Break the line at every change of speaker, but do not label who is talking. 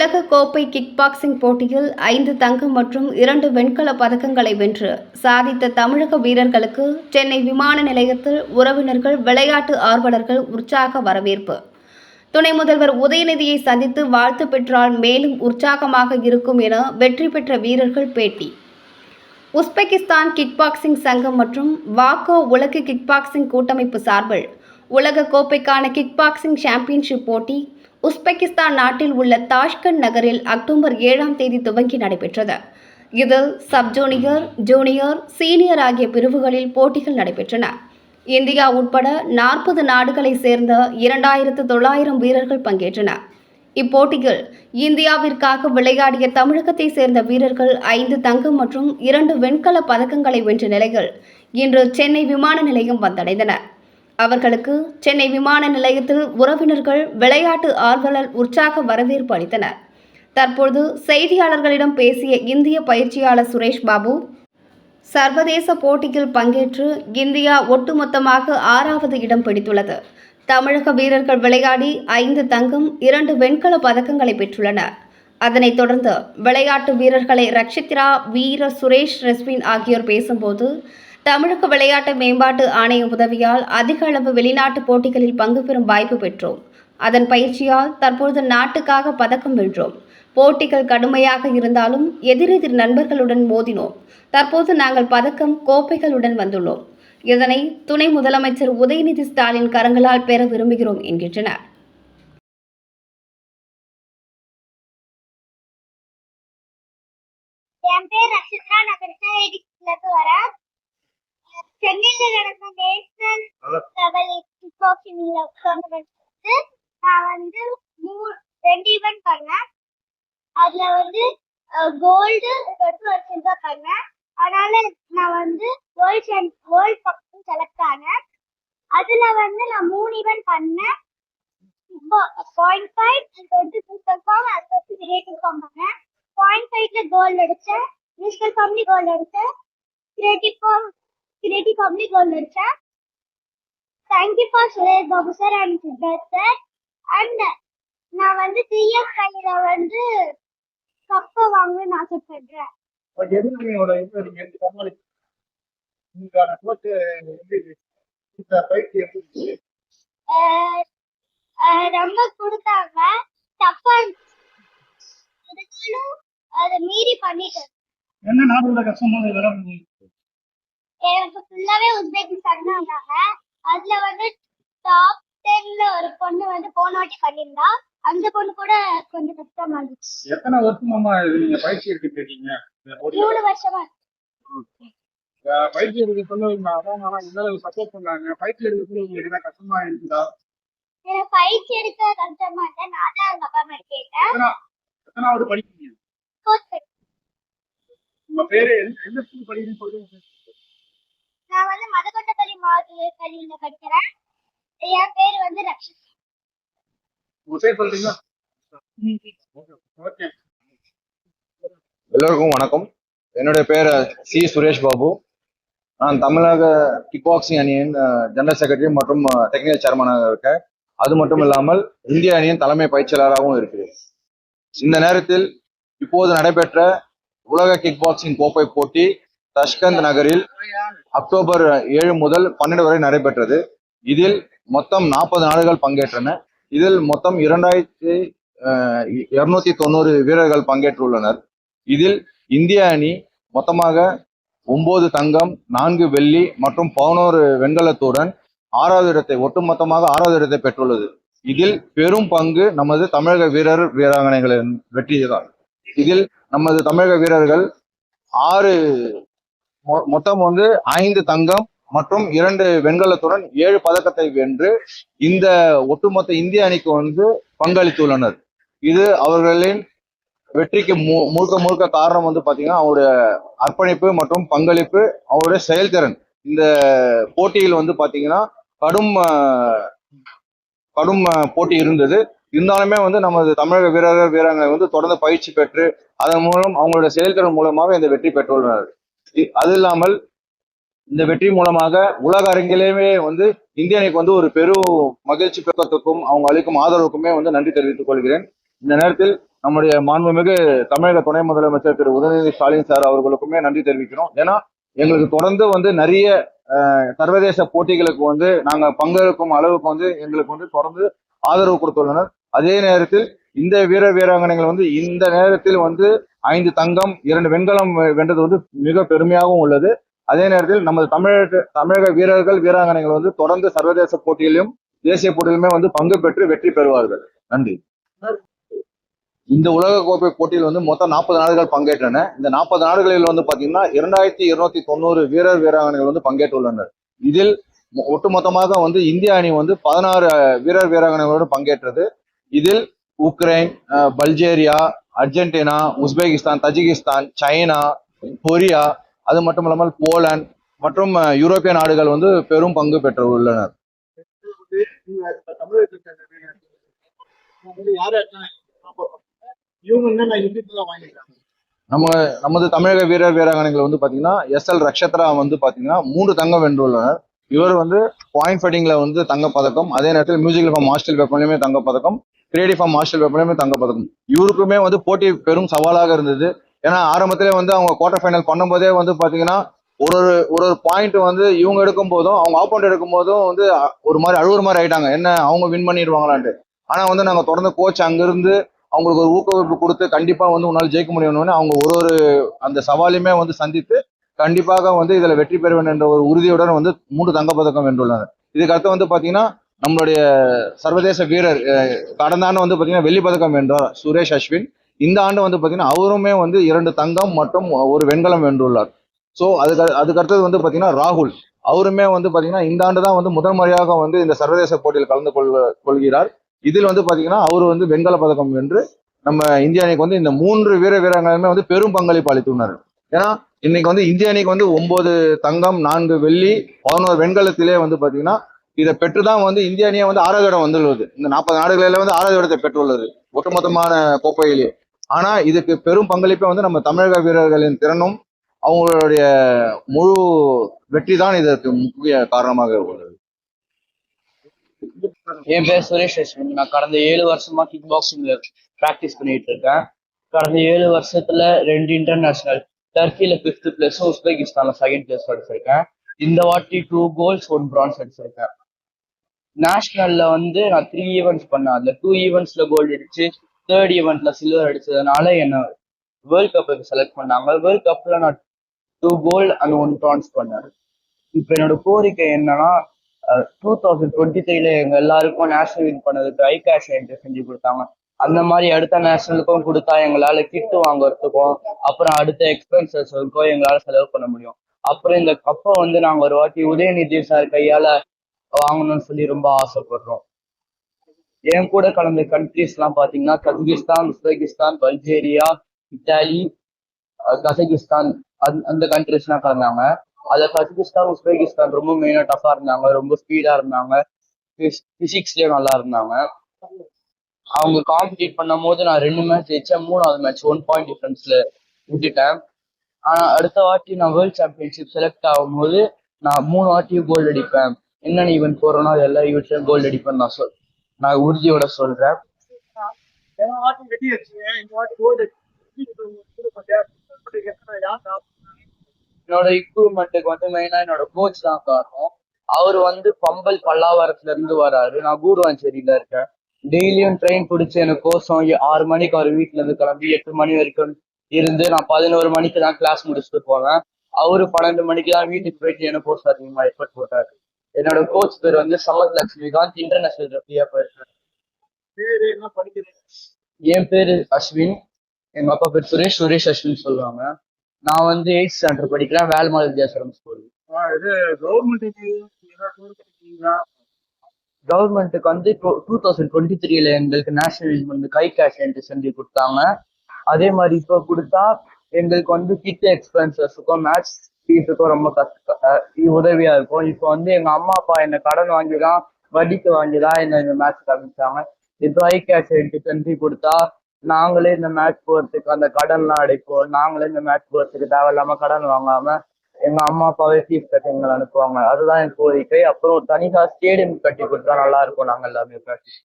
உலக கோப்பை kick boxing போட்டியில் ஐந்து தங்கம் மற்றும் இரண்டு வெண்கல பதக்கங்களை வென்று சாதித்த தமிழக வீரர்களுக்கு சென்னை விமான நிலையத்தில் உறவினர்கள் விளையாட்டு ஆர்வலர்கள் உற்சாக வரவேற்பு. துணை முதல்வர் உதயநிதியை சந்தித்து வாழ்த்து பெற்றால் மேலும் உற்சாகமாக இருக்கும் என வெற்றி பெற்ற வீரர்கள் பேட்டி. உஸ்பெகிஸ்தான் கிக் பாக்ஸிங் சங்கம் மற்றும் வாக்கோ உலக கிக் பாக்ஸிங் கூட்டமைப்பு சார்பில் உலக கோப்பைக்கான கிக் பாக்ஸிங் சாம்பியன்ஷிப் போட்டி உஸ்பெகிஸ்தான் நாட்டில் உள்ள தாஷ்கண்ட் நகரில் அக்டோபர் ஏழாம் தேதி துவங்கி நடைபெற்றது. இதில் சப் ஜூனியர் ஜூனியர் சீனியர் ஆகிய பிரிவுகளில் போட்டிகள் நடைபெற்றன. இந்தியா உட்பட நாற்பது நாடுகளைச் சேர்ந்த இரண்டாயிரத்து தொள்ளாயிரம் வீரர்கள் பங்கேற்றனர் இப்போட்டியில் இந்தியாவிற்காக விளையாடிய தமிழகத்தை சேர்ந்த வீரர்கள் ஐந்து தங்கம் மற்றும் இரண்டு வெண்கல பதக்கங்களை வென்ற நிலையில் இன்று சென்னை விமான நிலையம் வந்தடைந்தனர் அவர்களுக்கு சென்னை விமான நிலையத்தில் உறவினர்கள் விளையாட்டு ஆர்வலர் உற்சாக வரவேற்பு அளித்தனர். தற்பொழுது செய்தியாளர்களிடம் பேசிய இந்திய பயிற்சியாளர் சுரேஷ் பாபு சர்வதேச போட்டியில் பங்கேற்று இந்தியா ஒட்டுமொத்தமாக ஆறாவது இடம் பிடித்துள்ளது. தமிழக வீரர்கள் விளையாடி ஐந்து தங்கம் இரண்டு வெண்கல பதக்கங்களை பெற்றுள்ளனர். அதனைத் தொடர்ந்து விளையாட்டு வீரர்களை ரக்ஷித்ரா வீர சுரேஷ் ரெஸ்வின் ஆகியோர் பேசும்போது தமிழக விளையாட்டு மேம்பாட்டு ஆணைய உதவியால் அதிக அளவு வெளிநாட்டு போட்டிகளில் பங்கு பெறும் வாய்ப்பு பெற்றோம். அதன் பயிற்சியால் தற்பொழுது நாட்டுக்காக பதக்கம் வென்றோம். போட்டிகள் கடுமையாக இருந்தாலும் எதிரெதிர் நண்பர்களுடன் மோதினோம். தற்போது நாங்கள் பதக்கம் கோப்பைகளுடன் வந்துள்ளோம். இதனை துணை முதலமைச்சர் உதயநிதி ஸ்டாலின் கரங்களால் பெற விரும்புகிறோம் என்கின்றனர்.
என் பேர் ரஷிதா நான் கிருஷ்ணகிரி வரேன் சென்னையில நடந்த national level kick boxing tournament நான் வந்து மூணு ரெண்டு ஈவென்ட் பண்ணேன். அதுல வந்து கோல்டு ஒரு சில்வர் பண்ணேன். அதனால நான் வந்து world champ world cup select ஆனேன். அதுல வந்து நான் மூணு ஈவென்ட் பண்ணேன். Point five twenty super form அது கிரியேட்டிவ் ஃபார்ம் பண்ணேன். பாயிண்ட் ஃபைவ்ல கோல் அடிச்சேன். மியூசிக்கல் ஃபார்ம்லி கோல் அடிச்சேன். கிரியேட்டிவ் ஃபார்ம் கிரியேட்டிவ் ஃபார்ம்லி கோல் அடிச்சேன் thank you for Suresh Babu sir and Siddharth sir and நான் வந்து சிஎஸ் கையில வந்து கப்பை வாங்கணும்னு ஆசைப்படுறேன். ரொம்ப கொடுத்தாங்க தப்பா அதை மீறி பண்ணிட்டேன்.
என்ன இதெல்லாம் நீங்க
எனக்கு ஃபுல்லாவே உஸ்பெகிஸ்தான் தான் வந்தாங்க. அதுல வந்து டாப் டென்ல ஒரு பொண்ணு வந்து போன வாட்டி பண்ணியிருந்தா. அந்த பொண்ணு கூட கொஞ்சம் கஷ்டமா இருந்துச்சு.
எத்தனை வருஷமா நீங்க பயிற்சி எடுத்துட்டு இருக்கீங்க?
மூணு வருஷமா.
பயிற்சி எடுக்க சொல்ல அதான் ஆனா அளவு சப்போர்ட் பண்ணாங்க. பயிற்சி எடுக்க சொல்ல உங்களுக்கு என்ன கஷ்டமா இருக்குதா
எனக்கு பயிற்சி எடுக்க கஷ்டமா இல்லை. நான் தான் எங்க அப்பா அம்மா கேட்டேன்.
எத்தனா எத்தனாவது படிக்கிறீங்க? உங்க பேரு எந்த ஸ்கூல் படிக்கிறீங்கன்னு சொல்லுங்க
நான் வந்து மதக்கொட்டப்பள்ளி மாதிரி பள்ளியில படிக்கிறேன். என் பேர் வந்து ரக்ஷித்
எல்லோருக்கும் வணக்கம். என்னுடைய பேர் சி. சுரேஷ் பாபு. நான் தமிழக கிக் பாக்ஸிங் அணியின் ஜெனரல் செக்ரட்டரி மற்றும் டெக்னிக்கல் சேர்மனாக இருக்கேன். அது மட்டும் இல்லாமல் இந்திய அணியின் தலைமை பயிற்சியாளராகவும் இருக்கிறேன். இந்த நேரத்தில் இப்போது நடைபெற்ற உலக கிக் பாக்ஸிங் கோப்பை போட்டி தஷ்கந்த் நகரில் அக்டோபர் ஏழு முதல் பன்னெண்டு வரை நடைபெற்றது. இதில் மொத்தம் நாற்பது நாடுகள் பங்கேற்றன. இதில் மொத்தம் இரண்டாயிரத்தி இருநூத்தி தொண்ணூறு வீரர்கள் பங்கேற்றுள்ளனர். இதில் இந்திய அணி மொத்தமாக ஒன்பது தங்கம் நான்கு வெள்ளி மற்றும் பதினோரு வெண்கலத்துடன் ஆறாவது இடத்தை ஒட்டுமொத்தமாக ஆறாவது இடத்தை பெற்றுள்ளது. இதில் பெரும் பங்கு நமது தமிழக வீரர் வீராங்கனைகளின் வெற்றிதான். இதில் நமது தமிழக வீரர்கள் ஆறு மொத்தம் வந்து ஐந்து தங்கம் மற்றும் இரண்டு வெண்கலத்துடன் ஏழு பதக்கத்தை வென்று இந்த ஒட்டுமொத்த இந்திய அணிக்கு வந்து பங்களித்துள்ளனர். இது அவர்களின் வெற்றிக்கு மு- முழுக்க முழுக்க காரணம் வந்து பாத்தீங்கன்னா அவருடைய அர்ப்பணிப்பு மற்றும் பங்களிப்பு அவருடைய செயல்திறன். இந்த போட்டியில் வந்து பாத்தீங்கன்னா கடும் கடும் போட்டி இருந்தது. இருந்தாலுமே வந்து நமது தமிழக வீரர்கள் வீராங்கனை வந்து தொடர்ந்து பயிற்சி பெற்று அதன் மூலம் அவங்களுடைய செயல்திறன் மூலமாக இந்த வெற்றி பெற்றுள்ளனர். அது இல்லாமல் இந்த வெற்றி மூலமாக உலக அரங்கிலேயே வந்து இந்தியனுக்கு வந்து ஒரு பெரும் மகிழ்ச்சி பெருக்கத்துக்கும் அவங்க அளிக்கும் ஆதரவுக்குமே வந்து நன்றி தெரிவித்துக் கொள்கிறேன். இந்த நேரத்தில் நம்முடைய மாண்புமிகு தமிழக துணை முதலமைச்சர் திரு உதயநிதி ஸ்டாலின் சார் அவர்களுக்குமே நன்றி தெரிவிக்கிறோம். ஏன்னா எங்களுக்கு தொடர்ந்து வந்து நிறைய சர்வதேச போட்டிகளுக்கு வந்து நாங்கள் பங்கெடுக்கும் அளவுக்கு வந்து எங்களுக்கு வந்து தொடர்ந்து ஆதரவு கொடுத்துள்ளனர். அதே நேரத்தில் இந்த வீர வீராங்கனைகள் வந்து இந்த நேரத்தில் வந்து ஐந்து தங்கம் இரண்டு வெண்கலம் வென்றது வந்து மிக பெருமையாகவும் உள்ளது. அதே நேரத்தில் நமது தமிழக தமிழக வீரர்கள் வீராங்கனைகள் வந்து தொடர்ந்து சர்வதேச போட்டியிலும் தேசிய போட்டியிலுமே வந்து பங்கு பெற்று வெற்றி பெறுவார்கள். நன்றி. இந்த உலக கோப்பை போட்டியில் வந்து மொத்தம் நாற்பது நாடுகள் பங்கேற்றன. இந்த நாற்பது நாடுகளில் வந்து பாத்தீங்கன்னா இரண்டாயிரத்தி இருநூத்தி தொண்ணூறு வீரர் வீராங்கனைகள் வந்து பங்கேற்றுள்ளனர். இதில் ஒட்டுமொத்தமாக வந்து இந்திய அணி வந்து பதினாறு வீரர் வீராங்கனைகளோடு பங்கேற்றது. இதில் Ukraine Bulgaria Argentina Uzbekistan Tajikistan China Korea அது மட்டும் இல்லாமல் போலண்ட் மற்றும் யூரோப்பிய நாடுகள் வந்து பெரும் பங்கு பெற்றுள்ளனர்.
உள்ளனர்
நம்ம நமது தமிழக வீரர் வீராங்கனைகள் வந்து பாத்தீங்கன்னா எஸ் எல் ரக்ஷத்ரா வந்து பாத்தீங்கன்னா மூன்று தங்கம் வென்றுள்ளனர். இவர் வந்து பாயிண்ட் ஃபைட்டிங்ல வந்து தங்கப் பதக்கம் அதே நேரத்தில் மியூசிக்கல் ஃபார்ம் வெப்பன்லயுமே தங்க பதக்கம் கிரியேட்டிவ் ஃபார்ம் மாஸ்டல் வெப்பன்லையுமே தங்க பதக்கம். இவருக்குமே வந்து போட்டி பெரும் சவாலாக இருந்தது. ஏன்னா ஆரம்பத்திலே வந்து அவங்க குவார்டர் ஃபைனல் பண்ணும்போதே வந்து பார்த்தீங்கன்னா ஒரு ஒரு ஒரு ஒரு பாயிண்ட் வந்து இவங்க எடுக்கும் போதும் அவங்க ஆப்போண்ட் எடுக்கும் போதும் வந்து ஒரு மாதிரி அழுகுற மாதிரி ஆயிட்டாங்க. என்ன அவங்க வின் பண்ணிடுவாங்களான்ட்டு. ஆனால் வந்து நாங்கள் தொடர்ந்து கோச் அங்கிருந்து அவங்களுக்கு ஒரு ஊக்குவிப்பு கொடுத்து கண்டிப்பாக வந்து உன்னால் ஜெயிக்க முடியும்னு அவங்க ஒரு ஒரு அந்த சவாலையுமே வந்து சந்தித்து கண்டிப்பாக வந்து இதில் வெற்றி பெற வேண்டும் என்ற ஒரு உறுதியுடன் வந்து மூன்று தங்கப்பதக்கம் வென்றுள்ளனர் இதுக்கு அடுத்து வந்து பார்த்தீங்கன்னா நம்மளுடைய சர்வதேச வீரர் கடந்த ஆண்டு வந்து பார்த்தீங்கன்னா வெள்ளி பதக்கம் வென்றார் சுரேஷ் அஸ்வின். இந்த ஆண்டு வந்து பார்த்தீங்கன்னா அவருமே வந்து இரண்டு தங்கம் மற்றும் ஒரு வெண்கலம் வென்றுள்ளார். ஸோ அதுக்கு அதுக்கு அடுத்தது வந்து பார்த்தீங்கன்னா ராகுல். அவருமே வந்து பார்த்தீங்கன்னா இந்த ஆண்டு தான் வந்து முதல் முறையாக வந்து இந்த சர்வதேச போட்டியில் கலந்து கொள் கொள்கிறார். இதில் வந்து பார்த்தீங்கன்னா அவர் வந்து வெண்கல பதக்கம் வென்று நம்ம இந்திய அணிக்கு வந்து இந்த மூன்று வீர வீரங்களுமே வந்து பெரும் பங்களிப்பு அளித்துள்ளார் ஏன்னா இன்னைக்கு வந்து இந்திய அணிக்கு வந்து ஒன்பது தங்கம் நான்கு வெள்ளி பதினோரு வெண்கலத்திலே வந்து பார்த்தீங்கன்னா இதை பெற்றுதான் வந்து இந்திய அணியை வந்து ஆறாவது இடம் வந்துள்ளது. இந்த நாற்பது நாடுகளில வந்து ஆறாவது இடத்தை பெற்றுள்ளது. ஒட்டுமொத்தமான கோப்பையிலேயே ஆனா இதுக்கு பெரும் பங்களிப்பை வந்து நம்ம தமிழக வீரர்களின் திறனும் அவங்களுடைய முழு வெற்றி தான் இதற்கு முக்கிய காரணமாக உள்ளது.
என் பேர் சுரேஷ் அஸ்வின் நான் கடந்த ஏழு வருஷமா கிக் பாக்ஸிங்ல ப்ராக்டிஸ் பண்ணிட்டு இருக்கேன் கடந்த ஏழு வருஷத்துல ரெண்டு இன்டர்நேஷனல் டர்க்கியில ஃபிஃப்த் பிளேஸ் உஸ்பெகிஸ்தான்ல செகண்ட் பிளேஸ் அடிச்சிருக்கேன் இந்த வாட்டி டூ கோல்ஸ் ஒன் பிரான்ஸ் அடிச்சிருக்கேன் நேஷ்னல்ல வந்து நான் த்ரீ ஈவெண்ட்ஸ் பண்ணேன். அதுல டூ ஈவெண்ட்ஸ்ல கோல்டு அடிச்சு தேர்ட் ஈவெண்ட்ல சில்வர் அடிச்சதுனால என்ன வேர்ல்ட் கப்புக்கு செலக்ட் பண்ணாங்க. வேர்ல்ட் கப்ல நான் two gold and one bronze பண்ணேன். இப்போ என்னோட கோரிக்கை என்னன்னா டூ தௌசண்ட் டுவெண்ட்டி த்ரீல எங்க எல்லாருக்கும் நேஷனல் வின் பண்ணதுக்கு ஐ கேஷ் என்ட்ரி செஞ்சு கொடுத்தாங்க. அந்த மாதிரி அடுத்த நேஷனலுக்கும் கொடுத்தா எங்களால கிட்டு வாங்குறதுக்கும் அப்புறம் அடுத்த எக்ஸ்பென்சஸ்க்கும் எங்களால செலவு பண்ண முடியும். அப்புறம் இந்த கப்பை வந்து நாங்க ஒரு வாட்டி உதயநிதி சார் கையால வாங்கணும்னு சொல்லி ரொம்ப ஆசைப்படுறோம். என் கூட கலந்த கண்ட்ரிஸ் எல்லாம் பாத்தீங்கன்னா Kazakhstan Uzbekistan Bulgaria Italy Kazakhstan அந்த- அந்த கண்ட்ரிஸ் எல்லாம் கலந்தாங்க. அதுல கஜகிஸ்தான் உஸ்பெகிஸ்தான் ரொம்ப மெயினா டஃபா இருந்தாங்க ரொம்ப ஸ்பீடா இருந்தாங்க. பிசிக்ஸ்லயும் நல்லா இருந்தாங்க. அவங்க காம்படிட் பண்ணும் போது நான் ரெண்டு மேட்ச் ஜெயிச்சேன் மூணாவது மேட்ச் ஒன் பாயிண்ட் டிஃபரன்ஸ்ல விட்டுட்டேன். ஆனா அடுத்த வாட்டி நான் வேர்ல்ட் சாம்பியன்ஷிப் செலக்ட் ஆகும்போது நான் மூணு வாட்டியும் கோல்டு அடிப்பேன். என்னென்ன ஈவெண்ட் போறேனோ அது எல்லா ஈவெண்ட்லயும் கோல்டு அடிப்பேன் நான் சொல் நான் உறுதியோட சொல்றேன். என்னோட இம்ப்ரூவ்மெண்ட்டுக்கு வந்து மெயினா என்னோட கோச் தான் காரணம். அவர் வந்து பம்பல் பல்லாவரத்துல இருந்து வராரு. நான் கூடுவாஞ்சேரியில இருக்கேன். டெய்லியும் ட்ரெயின் பிடிச்சி எனக்கு கோசம் ஆறு மணிக்கு அவர் வீட்ல இருந்து கிளம்பி எட்டு மணி வரைக்கும் இருந்து நான் பதினோரு மணிக்கு தான் கிளாஸ் முடிச்சுட்டு போவேன். அவரு பன்னெண்டு மணிக்கு தான் வீட்டுக்கு போயிட்டு என்ன கோர்ஸ் அதிகமா எஃபர்ட் போட்டாரு. என்னோட கோச் பேர் வந்து சமத் லட்சுமிகாந்த் இன்டர்நேஷனல் ரெஃப்ரியா போயிருக்காரு. என் பேரு அஸ்வின். எங்க அப்பா பேர் சுரேஷ் சுரேஷ் அஸ்வின் சொல்லுவாங்க. நான் வந்து எயிட் ஸ்டாண்டர்ட் படிக்கிறேன். வேல்மால் வித்யாசரம் ஸ்கூல் கவர்மெண்ட்டுக்கு வந்து டூ தௌசண்ட் டுவெண்ட்டி த்ரீல எங்களுக்கு நேஷனல் வந்து கை கேஷ் என்ட்ரி செஞ்சு கொடுத்தாங்க. அதே மாதிரி இப்போ கொடுத்தா எங்களுக்கு வந்து கிட் எக்ஸ்பென்சஸுக்கும் மேட்ச் ஃபீஸுக்கும் ரொம்ப கஷ்ட உதவியா இருக்கும். இப்போ வந்து எங்க அம்மா அப்பா என்ன கடன் வாங்கி தான் வட்டிக்கு வாங்கி தான் என்ன இந்த மேட்ச் காமிச்சாங்க. இப்போ ஐ கேஷ் எடுத்து செஞ்சு கொடுத்தா நாங்களே இந்த மேட்ச் போறதுக்கு அந்த கடன்லாம் அடைப்போம். நாங்களே இந்த மேட்ச் போறதுக்கு தேவையில்லாம கடன் வாங்காம எங்க அம்மா அப்பாவே ஃபீஸ் கட்டி எங்களை அனுப்புவாங்க. அதுதான் என் கோரிக்கை. அப்புறம் தனியாக ஸ்டேடியம் கட்டி கொடுத்தா நல்லா இருக்கும். நாங்க எல்லாமே ப்ராக்டிஸ்